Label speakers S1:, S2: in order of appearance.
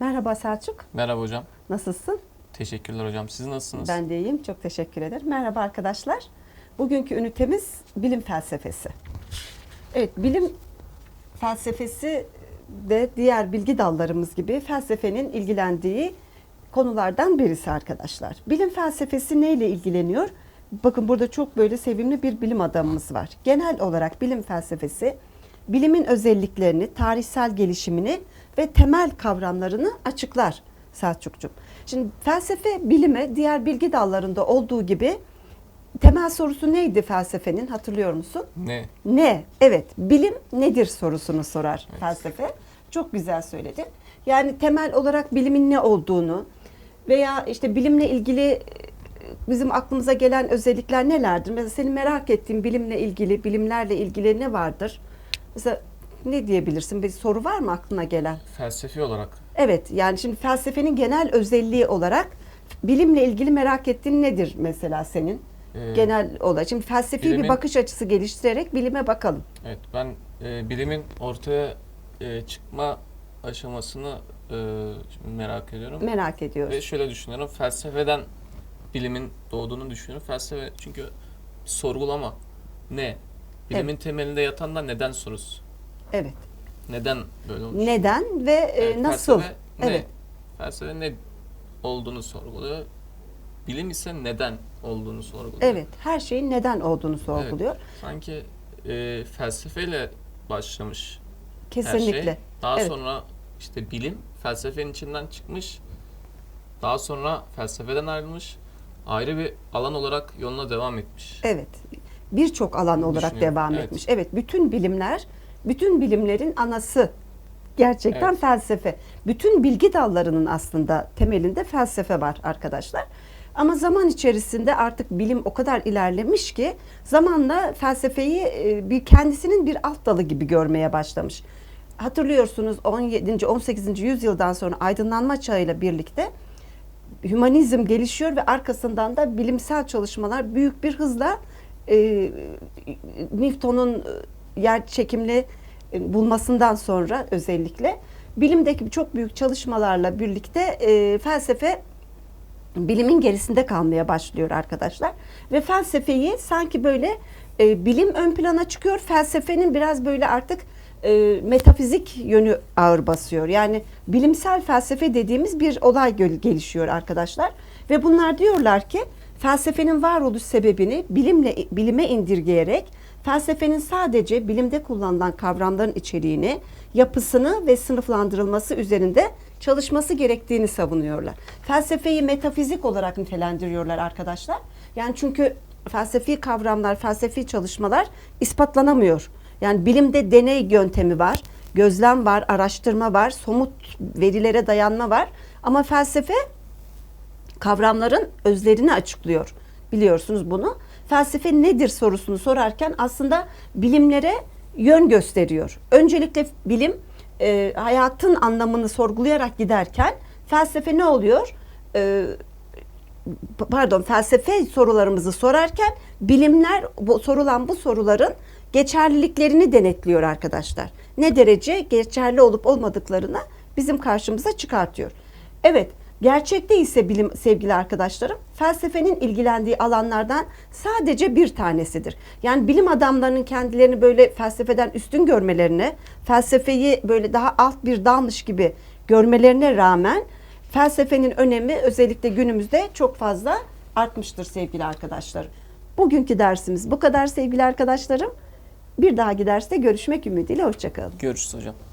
S1: Merhaba Selçuk.
S2: Merhaba hocam.
S1: Nasılsın?
S2: Teşekkürler hocam. Siz nasılsınız?
S1: Ben de iyiyim. Çok teşekkür ederim. Merhaba arkadaşlar. Bugünkü ünitemiz bilim felsefesi. Evet, bilim felsefesi de diğer bilgi dallarımız gibi felsefenin ilgilendiği konulardan birisi arkadaşlar. Bilim felsefesi neyle ilgileniyor? Bakın burada çok böyle sevimli bir bilim adamımız var. Genel olarak bilim felsefesi bilimin özelliklerini, tarihsel gelişimini ve temel kavramlarını açıklar Selçukcuğum. Şimdi felsefe bilime diğer bilgi dallarında olduğu gibi temel sorusu neydi felsefenin hatırlıyor musun?
S2: Ne?
S1: Ne? Evet, bilim nedir sorusunu sorar felsefe. Çok güzel söyledin. Yani temel olarak bilimin ne olduğunu veya işte bilimle ilgili e, bizim aklımıza gelen özellikler nelerdir? Mesela senin merak ettiğin bilimle ilgili, bilimlerle ilgili ne vardır? Mesela ne diyebilirsin? Bir soru var mı aklına gelen?
S2: Felsefi olarak
S1: Evet, yani şimdi felsefenin genel özelliği olarak bilimle ilgili merak ettiğin nedir mesela senin?
S2: e,
S1: Genel olarak. Şimdi felsefi bir
S2: bilimin-
S1: bakış açısı geliştirerek bilime bakalım.
S2: evet ben e, bilimin ortaya e, çıkma aşamasını e, şimdi merak ediyorum.
S1: Merak ediyoruz.
S2: Ve şöyle düşünüyorum. Felsefeden bilimin doğduğunu düşünüyorum. Felsefe çünkü sorgulama. Ne? Bilimin temelinde yatan da neden sorusu.
S1: Evet.
S2: Neden böyle olmuş?
S1: Neden ve e,
S2: Evet,
S1: nasıl?
S2: Felsefe ne?
S1: Evet.
S2: Felsefe ne olduğunu sorguluyor. Bilim ise neden olduğunu sorguluyor.
S1: Evet, her şeyin neden olduğunu sorguluyor.
S2: Sanki e, felsefeyle başlamış
S1: Kesinlikle.
S2: her şey. Daha
S1: Evet.
S2: sonra işte bilim felsefenin içinden çıkmış. Daha sonra felsefeden ayrılmış. Ayrı bir alan olarak yoluna devam etmiş.
S1: Evet. Birçok alan olarak devam
S2: evet.
S1: etmiş. Evet, bütün bilimler, bütün bilimlerin anası gerçekten
S2: Evet.
S1: felsefe. Bütün bilgi dallarının aslında temelinde felsefe var arkadaşlar. Ama zaman içerisinde artık bilim o kadar ilerlemiş ki zamanla felsefeyi e, bir kendisinin bir alt dalı gibi görmeye başlamış. Hatırlıyorsunuz 17. 18. yüzyıldan sonra aydınlanma çağıyla birlikte hümanizm gelişiyor ve arkasından da bilimsel çalışmalar büyük bir hızla e, Newton'un e, yer çekimli bulmasından sonra özellikle bilimdeki çok büyük çalışmalarla birlikte e, felsefe bilimin gerisinde kalmaya başlıyor arkadaşlar. Ve felsefeyi sanki böyle e, bilim ön plana çıkıyor. Felsefenin biraz böyle artık e, metafizik yönü ağır basıyor. Yani bilimsel felsefe dediğimiz bir olay gel- gelişiyor arkadaşlar. Ve bunlar diyorlar ki felsefenin varoluş sebebini bilimle bilime indirgeyerek felsefenin sadece bilimde kullanılan kavramların içeriğini, yapısını ve sınıflandırılması üzerinde çalışması gerektiğini savunuyorlar. Felsefeyi metafizik olarak nitelendiriyorlar arkadaşlar. Yani çünkü felsefi kavramlar, felsefi çalışmalar ispatlanamıyor. Yani bilimde deney yöntemi var, gözlem var, araştırma var, somut verilere dayanma var. Ama felsefe kavramların özlerini açıklıyor. Biliyorsunuz bunu. Felsefe nedir sorusunu sorarken aslında bilimlere yön gösteriyor. Öncelikle bilim e, hayatın anlamını sorgulayarak giderken felsefe ne oluyor? E, pardon felsefe sorularımızı sorarken bilimler bu sorulan bu soruların geçerliliklerini denetliyor arkadaşlar. Ne derece geçerli olup olmadıklarını bizim karşımıza çıkartıyor. Evet, gerçekte ise bilim sevgili arkadaşlarım, felsefenin ilgilendiği alanlardan sadece bir tanesidir. Yani bilim adamlarının kendilerini böyle felsefeden üstün görmelerine, felsefeyi böyle daha alt bir dalmış gibi görmelerine rağmen felsefenin önemi özellikle günümüzde çok fazla artmıştır sevgili arkadaşlarım. Bugünkü dersimiz bu kadar sevgili arkadaşlarım. Bir dahaki derste görüşmek ümidiyle hoşçakalın.
S2: Görüşürüz hocam.